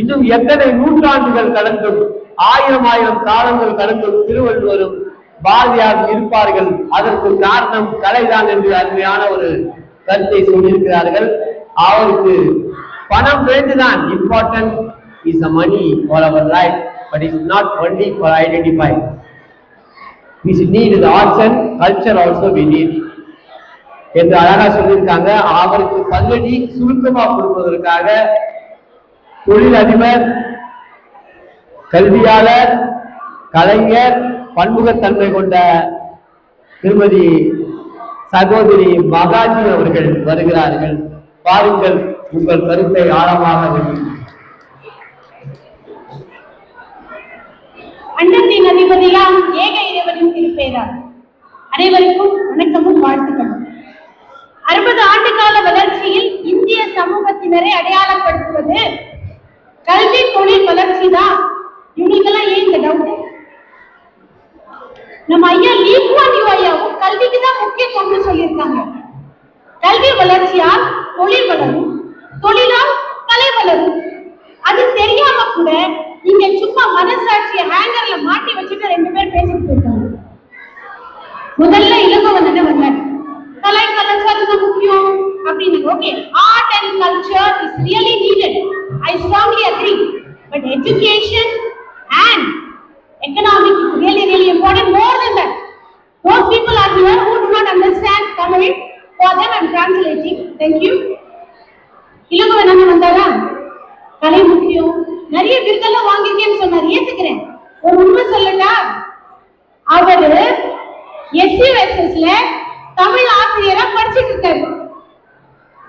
இன்னும் எத்தனை நூற்றாண்டுகள் கடந்தும் ஆயிரம் ஆயிரம் காலங்கள் கடந்தும் திருவள்ளுவரும் பாரதியார் இருப்பார்கள். அதற்கு காரணம் கலைதான் என்று அருமையான ஒரு கருத்தை சொல்லியிருக்கிறார்கள். அவருக்கு பணம் வேண்டுதான். Important is a money for our life but is not only for identify we need is arts and culture also we need என்று அழகா சொல்லியிருக்காங்க. அவருக்கு பதிலடி சுருக்கமா கொடுப்பதற்காக தொழிலதிபர் கல்வியாளர் கலைஞர் பன்முகத்தன்மை கொண்ட திருமதி சகோதரி மகாஜி அவர்கள் வருகிறார்கள். பாருங்கள் உங்கள் கருத்தை ஆழமாக வெளியிடுங்கள். அண்டத்தின் அதிபதியாம் ஏக இறைவனின் திருப்பேரார் அனைவருக்கும் வணக்கமும் வாழ்த்துக்களும். அறுபது ஆண்டு கால வளர்ச்சியில் இந்திய சமூகத்தினரை அடையாளப்படுத்துவது கல்வி தொழில் வளர்ச்சி தான். இவங்களுக்கெல்லாம் ஏன் இந்த டவுட் நம்ம ஐயா லீக்வான் யூ ஐயாவும் கல்விக்கு தான் முக்கியத்துவம்னு சொல்லியிருக்காங்க. கல்வி வளர்ச்சியால் தொழில் வளரும் தொழிலால் கலை வளரும். அது தெரியாம கூட நீங்க சும்மா மனசாட்சிய ஹேங்கர்ல மாட்டி வச்சுட்டு ரெண்டு பேர் பேசிட்டு இருக்காங்க. முதல்ல இளங்கவன் என்ன வந்தாரு கலை கலாச்சாரம் தான் முக்கியம் அப்படின்னு okay art and culture is really needed I strongly agree but education and economic is really really important more than that most people are here who do not understand Tamil for them I'm translating thank you Ilangavan என்ன வந்தாரா கலை முக்கியம். நிறைய விருதெல்லாம் வாங்கியிருக்கேன்னு சொன்னார். ஏத்துக்கிறேன். ஒரு உண்மை சொல்லட்டா? அவரு எஸ்சிஎஸ்எஸ்ல தமிழ் ஆசிரியரா படிச்சுட்டு இருக்காரு.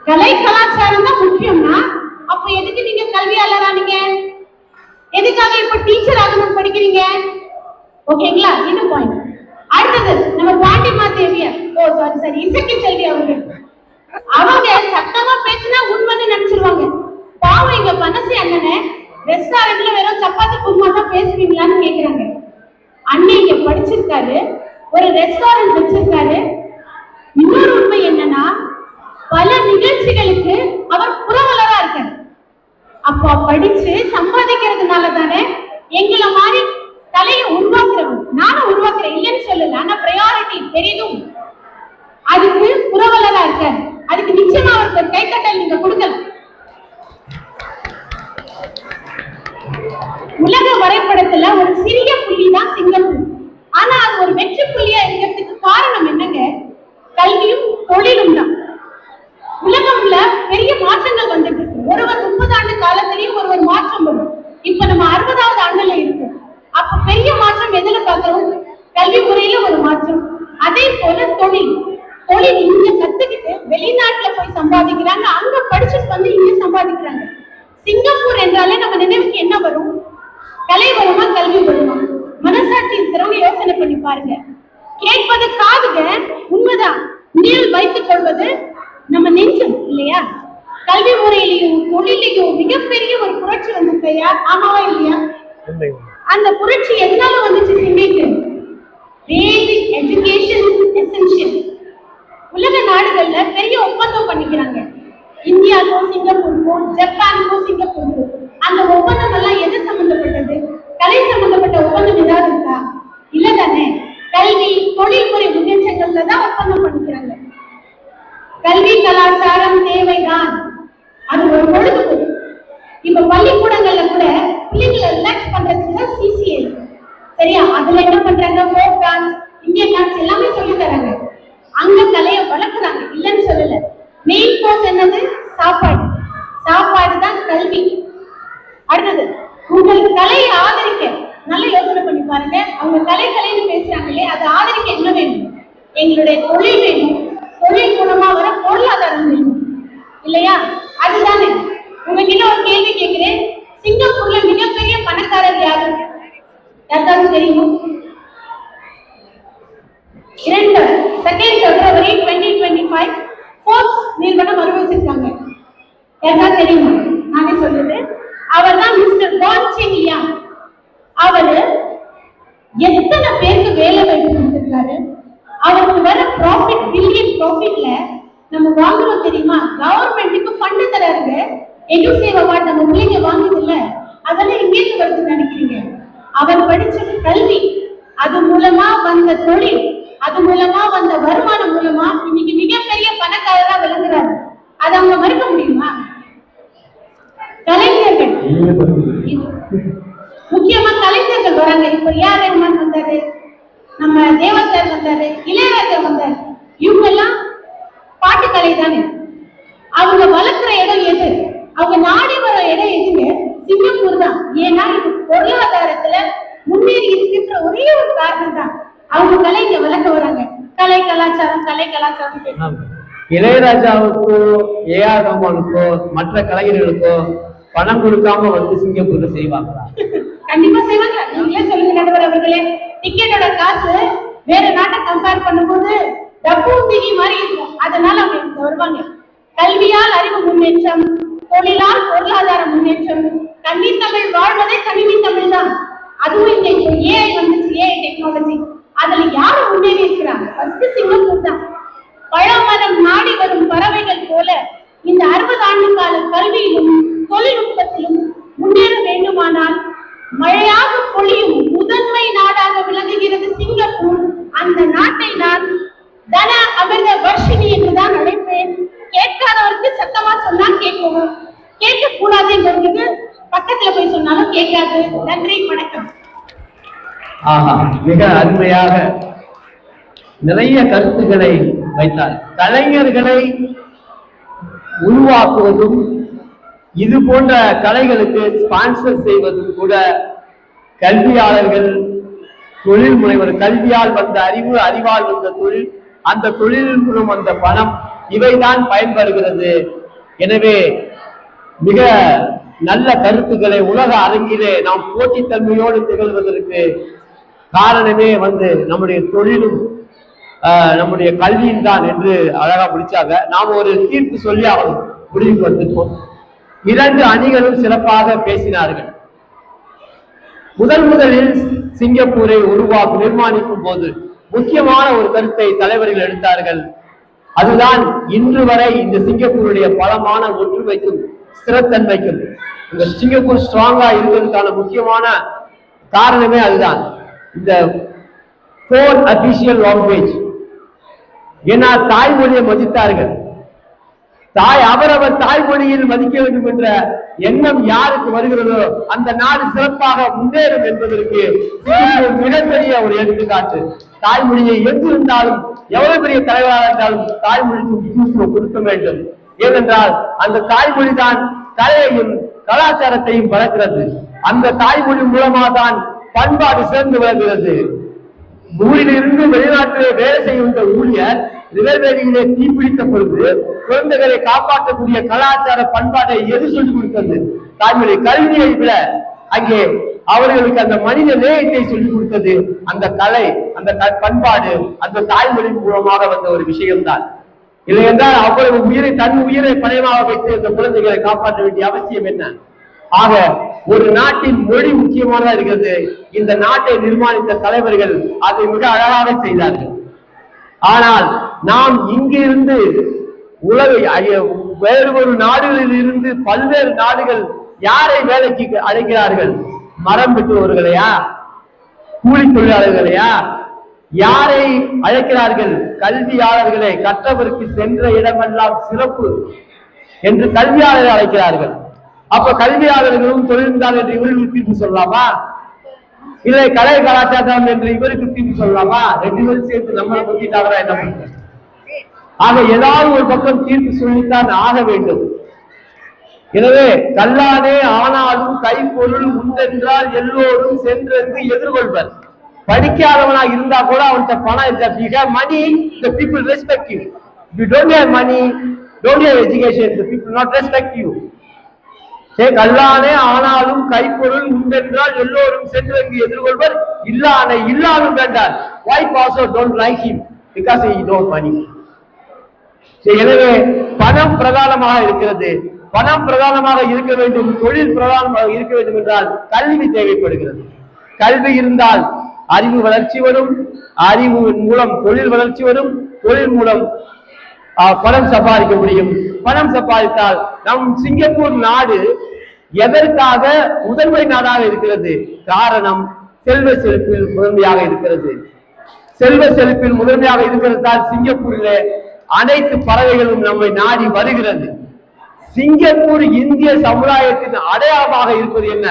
கலை கலாச்சாரம் தான் முக்கியம்னா அப்ப எதுக்கு நீங்க கல்வியாளரானீங்க எதுக்காக இப்ப டீச்சர் ஆகணும் படிக்கிறீங்க? ஓகேங்களா? இது பாயிண்ட் அடுத்தது நம்ம Pandima Deviyar oh sorry sorry Isakki Selvi அவர்கள். அவங்க சத்தமா பேசினா உண்மைன்னு நினைச்சிருவாங்க. பாவம் எங்க மனசு அண்ணனே ரெஸ்டாரண்ட்ல வெறும் சப்பாத்தி குருமா தான் பேசுவீங்களான்னு கேக்குறாங்க. அண்ணன் இங்க படிச்சிருக்காரு. ஒரு ரெஸ்டாரண்ட் வச்சிருக்காரு. இன்னொரு உண்மை என்னன்னா பல நிகழ்ச்சிகளுக்கு அவர் புறவலரா இருக்காரு. அப்போ படிச்சு சம்பாதிக்கிறதுனால தானே எங்களை மாதிரி தலையை உருவாக்குறவங்க நானும் உருவாக்குறேன். இல்லைன்னு சொல்லல. ஆனா ப்ரையாரிட்டி பெரிதும் அதுக்கு புறவலரா இருக்காரு. அதுக்கு நிச்சயமா அவருக்கு ஒரு கைத்தட்டல் நீங்க கொடுக்கலாம் உலக வரைபடத்துல ஒரு சிறிய புள்ளி தான் சிங்கப்பூர். ஆனா அது ஒரு வெற்றி புள்ளியா இருக்கிறதுக்கு காரணம் என்னங்க? கல்வியும் தொழிலும் தான். உலகம்ல பெரிய மாற்றங்கள் வந்துட்டு இருக்கு. ஒருவர் முப்பது ஆண்டு காலத்திலையும் ஒருவர் மாற்றம் வரும். இப்ப நம்ம அறுபதாவது ஆண்டுல இருக்கோம். அப்ப பெரிய மாற்றம் எதுல பாக்குறோம் கல்வி முறையில ஒரு மாற்றம். அதே போல தொழில். தொழில் இங்க கத்துக்கிட்டு வெளிநாட்டுல போய் சம்பாதிக்கிறாங்க. அங்க படிச்சுட்டு வந்து இங்க சம்பாதிக்கிறாங்க. சிங்கப்பூர் என்றாலே நம்ம நினைவுக்கு என்ன வரும்? கலை வருமா கல்வி வருமா? மனசாட்சி இருக்கிறவங்க யோசனை பண்ணி பாருங்க. கேட்பது காதுங்க உண்மைதான். நீள் வைத்துக் கொள்வது நம்ம நெஞ்சம் இல்லையா? கல்வி முறையிலையும் தொழிலையும் மிகப்பெரிய ஒரு புரட்சி வந்திருக்கையா ஆமாவா இல்லையா? அந்த புரட்சி எதனால வந்துச்சு சிந்திக்கு பேசிக் எஜுகேஷன் எசென்ஷியல் உலக நாடுகள்ல பெரிய ஒப்பந்தம் பண்ணிக்கிறாங்க. இந்தியாவுக்கும் சிங்கப்பூருக்கும் ஜப்பானுக்கும் சிங்கப்பூருக்கும். அந்த ஒப்பந்தம் எல்லாம் எது சம்பந்தப்பட்டது? கலை சம்பந்தப்பட்ட ஒப்பந்தம் ஏதாவது இருக்கா? இல்ல தானே. கல்வி தொழில்முறை முன்னேற்றங்கள்ல தான் ஒப்பந்தம் பண்ணிக்கிறாங்க. கல்வி கலாச்சாரம் தேவைதான். அது ஒரு பொழுதுபோக்கு. இப்ப பள்ளிக்கூடங்கள்ல கூட பிள்ளைங்களை ரிலாக்ஸ் பண்றதுக்கு தான் சிசிஏ சரியா? அதுல என்ன பண்றாங்க? ஃபோக் டான்ஸ் இந்தியன் டான்ஸ் எல்லாமே சொல்லி தராங்க. அங்க கலையை வளர்க்குறாங்க. இல்லைன்னு சொல்லல. மெயின் கோர்ஸ் என்னது? சாப்பாடு. சாப்பாடு தான் கல்வி. அடுத்தது உங்கள் கலையை ஆதரிக்க. நல்ல யோசனை பண்ணி பாருங்க. அவங்க கலை கலைன்னு பேசுறாங்களே அதை ஆதரிக்க என்ன வேணும்? எங்களுடைய தொழில் வேணும் தொழில் மூலமா வர பொருளாதாரம் வேணும் இல்லையா அதுதானே உங்ககிட்ட ஒரு கேள்வி கேட்கிறேன் சிங்கப்பூர்ல மிகப்பெரிய பணக்காரர் யாரு யாருக்காவது தெரியுமா இரண்டு second February twenty twenty five Force நிறுவனம் அறிவிச்சிருக்காங்க யாருக்காவது தெரியுமா நானே சொல்லுது அவர் தான் மிஸ்டர் பான் செங் லியாங் அவரு எத்தனை பேருக்கு வேலை வாய்ப்பு கொடுத்திருக்காரு? அவருக்கு வர ப்ராஃபிட் பில்லியன் ப்ராஃபிட்ல நம்ம வாங்குறோம் தெரியுமா? கவர்மெண்ட்டுக்கு ஃபண்ட் தராருங்க. எடு சேவை நம்ம பிள்ளைங்க வாங்குது இல்ல அதெல்லாம் எங்கேருந்து வருதுன்னு நினைக்கிறீங்க? அவர் படிச்ச கல்வி அது மூலமா வந்த தொழில் அது மூலமா வந்த வருமானம் மூலமா இன்னைக்கு மிகப்பெரிய பணக்காரரா விளங்குறாரு. அதை அவங்க மறுக்க முடியுமா? கலைஞர்கள். முக்கியமா கலைஞர்கள் வராங்க. இப்ப ஏஆர் ரஹ்மான் வந்தாரு? நம்ம தேவா சார் வந்தாரு இளையராஜா வந்தாரு. இவங்க எல்லாம் பாட்டு கலை தானே. அவங்க வளர்க்குற இடம் எது? அவங்க நாடி வர இடம் எதுங்க? சிங்கப்பூர் தான். ஏன்னா இது பொருளாதாரத்துல முன்னேறி இருக்கின்ற ஒரே ஒரு காரணம் தான். அவங்க கலை இங்க வளர்க்க வராங்க. கலை கலாச்சாரம் கலை கலாச்சாரம். இளையராஜாவுக்கோ ஏஆர் ரஹ்மானுக்கோ மற்ற கலைஞர்களுக்கோ பணம் கொடுக்காம வந்து சிங்கப்பூர்ல செய்வாங்களா? கண்டிப்பா செய்வாங்க. நீங்களே சொல்லுங்க நடுவர் அவர்களே. டிக்கெட்டோட காசு வேற நாட்டை கம்பேர் பண்ணும்போது டப்பு திணி மாதிரி இருக்கும். அதனால அவங்க இங்க வருவாங்க. கல்வியால் அறிவு முன்னேற்றம் தொழிலால் பொருளாதார முன்னேற்றம் கன்னி தமிழ் வாழ்வதே கணினி தமிழ் தான். அதுவும் இங்க இப்போ ஏஐ வந்துச்சு ஏஐ டெக்னாலஜி அதுல யாரு முன்னேறி இருக்கிறாங்க? ஃபர்ஸ்ட் சிங்கப்பூர் தான். பழமரம் நாடி வரும் பறவைகள் போல இந்த அறுபது ஆண்டு கால கல்வியிலும் தொழில்நுட்பத்திலும் முன்னேற வேண்டுமானால் மழையாக பொழியும் முதன்மை நாடாக விளங்குகிறது சிங்கப்பூர். அந்த நாட்டை நான் தன அமிர்த வர்ஷினி என்றுதான் அழைப்பேன். கேட்காதவருக்கு சத்தமா சொன்னா கேட்கவும் கேட்க கூடாது என்பவருக்கு பக்கத்துல போய் சொன்னாலும் கேட்காது. நன்றி வணக்கம். ஆஹா மிக அருமையாக நிறைய கருத்துக்களை வைத்தார். கலைஞர்களை உருவாக்குவதும் இது போன்ற கலைகளுக்கு ஸ்பான்சர் செய்வதும் கூட கல்வியாளர்கள் தொழில் முனைவர் கல்வியால் வந்த அறிவு அறிவால் வந்த தொழில் அந்த தொழிலின் மூலம் வந்த பணம் இவைதான் பயன்படுகிறது. எனவே மிக நல்ல கருத்துக்களை உலக அரங்கிலே நாம் போட்டித்தன்மையோடு திகழ்வதற்கு காரணமே வந்து நம்முடைய தொழிலும் நம்முடைய கல்வியும் தான் என்று அழகா முடிச்சாங்க. நாம் ஒரு தீர்ப்பு சொல்லி அவன் முடிவுக்கு வந்துட்டோம். இரண்டு அணிகளும் சிறப்பாக பேசினார்கள். முதல் முதலில் சிங்கப்பூரை உருவாக்கும் நிர்மாணிக்கும் போது முக்கியமான ஒரு கருத்தை தலைவர்கள் எடுத்தார்கள். அதுதான் இன்று வரை இந்த சிங்கப்பூருடைய பலமான ஒற்றுமைக்கும் ஸ்திரத்தன்மைக்கும். இந்த சிங்கப்பூர் ஸ்ட்ராங்கா இருக்கிறதுக்கான முக்கியமான காரணமே அதுதான். இந்த ஃபோர் அபிஷியல் லாங்குவேஜ் ஏன்னா தாய்மொழியை மதித்தார்கள். தாய் அவரவர் தாய்மொழியில் மதிக்க வேண்டும் என்ற எண்ணம் யாருக்கு வருகிறதோ அந்த நாடு சிறப்பாக முன்னேறும் என்பதற்கு மிகப்பெரிய ஒரு எடுத்துக்காட்டு. தாய்மொழியை எங்கு இருந்தாலும் எவ்வளவு பெரிய தலைவராக இருந்தாலும் தாய்மொழிக்கு முக்கியத்துவம் கொடுக்க வேண்டும். ஏனென்றால் அந்த தாய்மொழி தான் கலையையும் கலாச்சாரத்தையும் வளர்க்கிறது. அந்த தாய்மொழி மூலமாக தான் பண்பாடு சிறந்து விளங்குகிறது. ஊரிலிருந்து வெளிநாட்டிலே வேலை செய்கின்ற ஊழியர் ரிவர்வேலியிலே தீப்பிடித்த பொழுது குழந்தைகளை காப்பாற்றக்கூடிய கலாச்சார பண்பாட்டை எது சொல்லிக் கொடுத்தது? தாய்மொழி கல்வியை விட அங்கே அவர்களுக்கு அந்த மனித நேயத்தை சொல்லிக் கொடுத்தது அந்த கலை அந்த பண்பாடு அந்த தாய்மொழி மூலமாக வந்த ஒரு விஷயம்தான். இல்லை என்றால் அவ்வளவு உயிரை தன் உயிரை பணயமாக வைத்து அந்த குழந்தைகளை காப்பாற்ற வேண்டிய அவசியம் என்ன? ஆக ஒரு நாட்டின் மொழி முக்கியமானதா இருக்கிறது. இந்த நாட்டை நிர்மாணித்த தலைவர்கள் அதை மிக அழகாக செய்தார்கள். ஆனால் நாம் இங்கிருந்து உலக வேறு ஒரு நாடுகளில் இருந்து பல்வேறு நாடுகள் யாரை வேலைக்கு அழைக்கிறார்கள்? மரம் வெட்டுபவர்களையா கூலி தொழிலாளர்களையா? யாரை அழைக்கிறார்கள்? கல்வியாளர்களை கற்றவருக்கு சென்ற இடமெல்லாம் சிறப்பு என்று கல்வியாளரை அழைக்கிறார்கள். அப்ப கல்வியாளர்களும் தொழில்தான் என்று இவர்களுக்கு தீர்ப்பு சொல்லலாமா? இல்லை கலை கலாச்சாரம் என்று இவருக்கு தீர்ப்பு சொல்லலாமா? ரெண்டு பேரும் சேர்த்து நம்மளை பத்திட்டாங்களா என்ன ஆக ஏதாவது ஒரு பக்கம் தீர்ப்பு சொல்லித்தான் ஆக வேண்டும். எனவே கல்லானே ஆனாலும் கைப்பொருள் உண்டென்றால் எல்லோரும் சென்றென்று எதிர்கொள்வர். படிக்காதவனா இருந்தா கூட அவன்கிட்ட பணம் இருந்தா if money have people respect you you you. If money don't have education the people not respect you not say கல்லானே ஆனாலும் கைப்பொருள் உண்டென்றால் எல்லோரும் சென்று அங்கு எதிர்கொள்வர். இல்லானே இல்லாலும் வேண்டார் wife also don't like him because he don't money எனவே பணம் பிரதானமாக இருக்கிறது. பணம் பிரதானமாக இருக்க வேண்டும் தொழில் பிரதானமாக இருக்க வேண்டும் என்றால் கல்வி தேவைப்படுகிறது. கல்வி இருந்தால் அறிவு வளர்ச்சி வரும் அறிவு மூலம் தொழில் வளர்ச்சி வரும் தொழில் மூலம் பணம் சம்பாதிக்க முடியும். பணம் சம்பாதித்தால் நம் சிங்கப்பூர் நாடு எதற்காக முதன்மை நாடாக இருக்கிறது? காரணம் செல்வ செழிப்பில் முதன்மையாக இருக்கிறது. செல்வ செழிப்பில் முதன்மையாக இருக்கிறதால் சிங்கப்பூரில் அனைத்து பறவைகளும் நம்மை நாடி வருகிறது. சிங்கப்பூர் இந்திய சமுதாயத்தின் அடையாளமாக இருப்பது என்ன?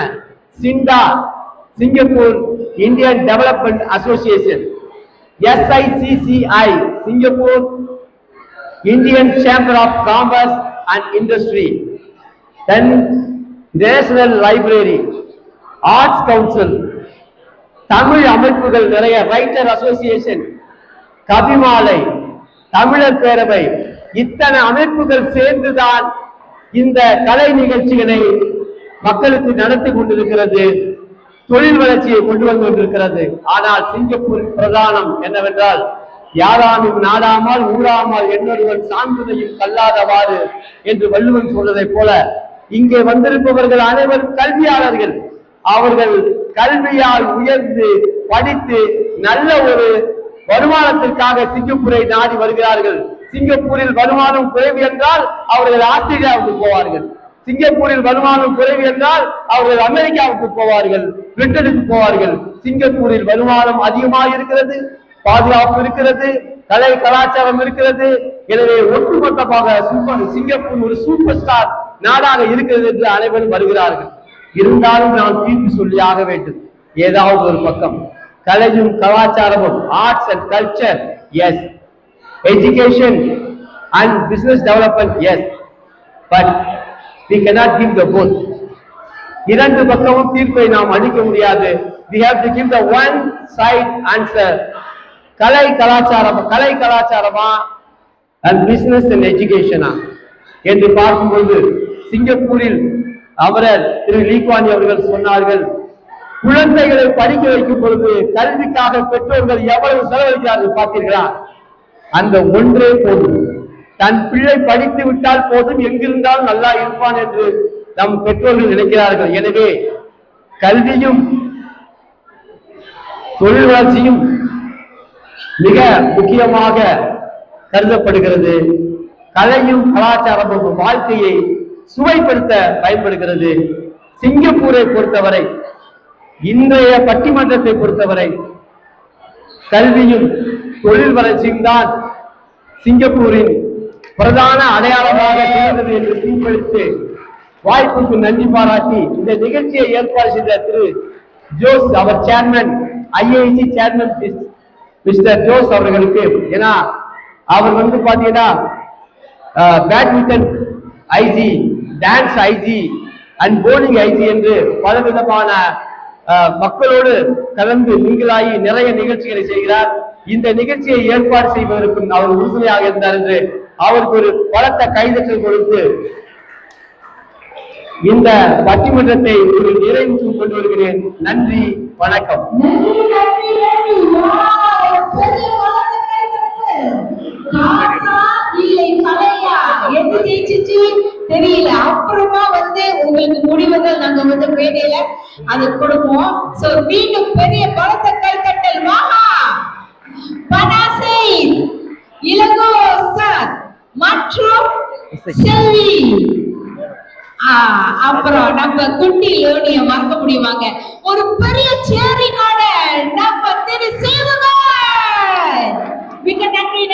SINDA. Singapore Indian Development Association. SICCI Singapore Indian Chamber of Commerce and Industry. Then National Library Arts Council. Tamil அமைப்புகள் நிறைய ரைட்டர் அசோசியேஷன் கவிமாலை தமிழர் பேரவை இத்தனை அமைப்புகள் சேர்ந்துதான் இந்த கலை நிகழ்ச்சிகளை மக்களுக்கு நடத்தி கொண்டிருக்கிறது தொழில் வளர்ச்சியை கொண்டு வந்து கொண்டிருக்கிறது. ஆனால் சிங்கப்பூர் பிரதானம் என்னவென்றால் யாரானும் நாடாமல் ஊராமல் என்னொருவன் சார்ந்ததையும் கல்லாதவாறு என்று வள்ளுவன் சொன்னதைப் போல இங்கே வந்திருப்பவர்கள் அனைவரும் கல்வியாளர்கள். அவர்கள் கல்வியால் உயர்ந்து படித்து நல்ல ஒரு வருமானத்திற்காக சிங்கப்பூரை நாடி வருகிறார்கள். சிங்கப்பூரில் வருமானம் குறைவு என்றால் அவர்கள் ஆஸ்திரேலியாவுக்கு போவார்கள். சிங்கப்பூரில் வருமானம் குறைவு என்றால் அவர்கள் அமெரிக்காவுக்கு போவார்கள் பிரிட்டனுக்கு போவார்கள். சிங்கப்பூரில் வருமானம் அதிகமாக இருக்கிறது பாதுகாப்பு இருக்கிறது கலை கலாச்சாரம் இருக்கிறது. எனவே ஒட்டுமொத்தமாக சூப்பர் சிங்கப்பூர் ஒரு சூப்பர் ஸ்டார் நாடாக இருக்கிறது என்று அனைவரும் வருகிறார்கள். இருந்தாலும் நான் தீர்ப்பு சொல்லி ஆக வேண்டும். ஏதாவது ஒரு பக்கம். கலையும் கலாச்சாரமும் arts and culture is education and business development is but we cannot give the both இரண்டு பக்கமும் தீர்ப்பை நாம் அளிக்க முடியாது. We have to give the one side answer கலை கலாச்சாரம் கலை கலாச்சாரமா? அண்ட் பிசினஸ் அண்ட் எஜுகேஷனா என்று பார்க்கும்போது சிங்கப்பூரில் அமரர் திரு லீக்வானி அவர்கள் சொன்னார்கள் குழந்தைகளை படிக்க வைக்கும் பொழுது கல்விக்காக பெற்றோர்கள் எவ்வளவு செலவழிக்கிறார்கள் பார்த்தீர்களா? அந்த ஒன்றே போதும். தன் பிள்ளை படித்து விட்டால் போதும் எங்கிருந்தாலும் நல்லா இருப்பான் என்று நம் பெற்றோர்கள் நினைக்கிறார்கள். எனவே கல்வியும் தொழில் வளர்ச்சியும் மிக முக்கியமாக கருதப்படுகிறது. கலையும் கலாச்சாரமும் வாழ்க்கையை சுவைப்படுத்த பயன்படுகிறது. சிங்கப்பூரை பொறுத்தவரை இன்றைய பட்டிமன்றத்தை பொறுத்தவரை கல்வியும் தொழில் வளர்ச்சியும் தான் சிங்கப்பூரின் பிரதான அடையாளமாக திகழ்ந்தது என்று தீர்ப்பளித்து வாய்ப்புக்கு நன்றி பாராட்டி இந்த நிகழ்ச்சியை ஏற்பாடு செய்த திரு ஜோஸ் அவர் chairman IAC chairman mister Jose அவர்களுக்கு. ஏன்னா அவர் வந்து பாத்தீங்கன்னா badminton IG dance IG and bowling IG என்று பலவிதமான மக்களோடு கலந்து நீங்களாகி நிறைய நிகழ்ச்சிகளை செய்கிறார். இந்த நிகழ்ச்சியை ஏற்பாடு செய்வதற்கும் அவர் உறுதுணையாக இருந்தார் என்று அவருக்கு ஒரு பலத்த கைதட்டல் கொடுத்து இந்த பட்டிமன்றத்தை ஒரு நிறைவுக்கு கொண்டு வருகிறேன். நன்றி வணக்கம். தெரியல. முடிவுகள் நாங்க வந்து மேடையில அது கொடுப்போம். சோ மீண்டும் பெரிய பலத்த கைத்தட்டல் மகா பனாசை இளங்கோ சார் மற்றும் செல்வி. ஆ, அப்புறம் நம்ம குட்டி லோனிய மறக்க முடியுமாங்க. ஒரு பெரிய சேரினோட நம்ம திரு சேவகன் மிக நன்றி.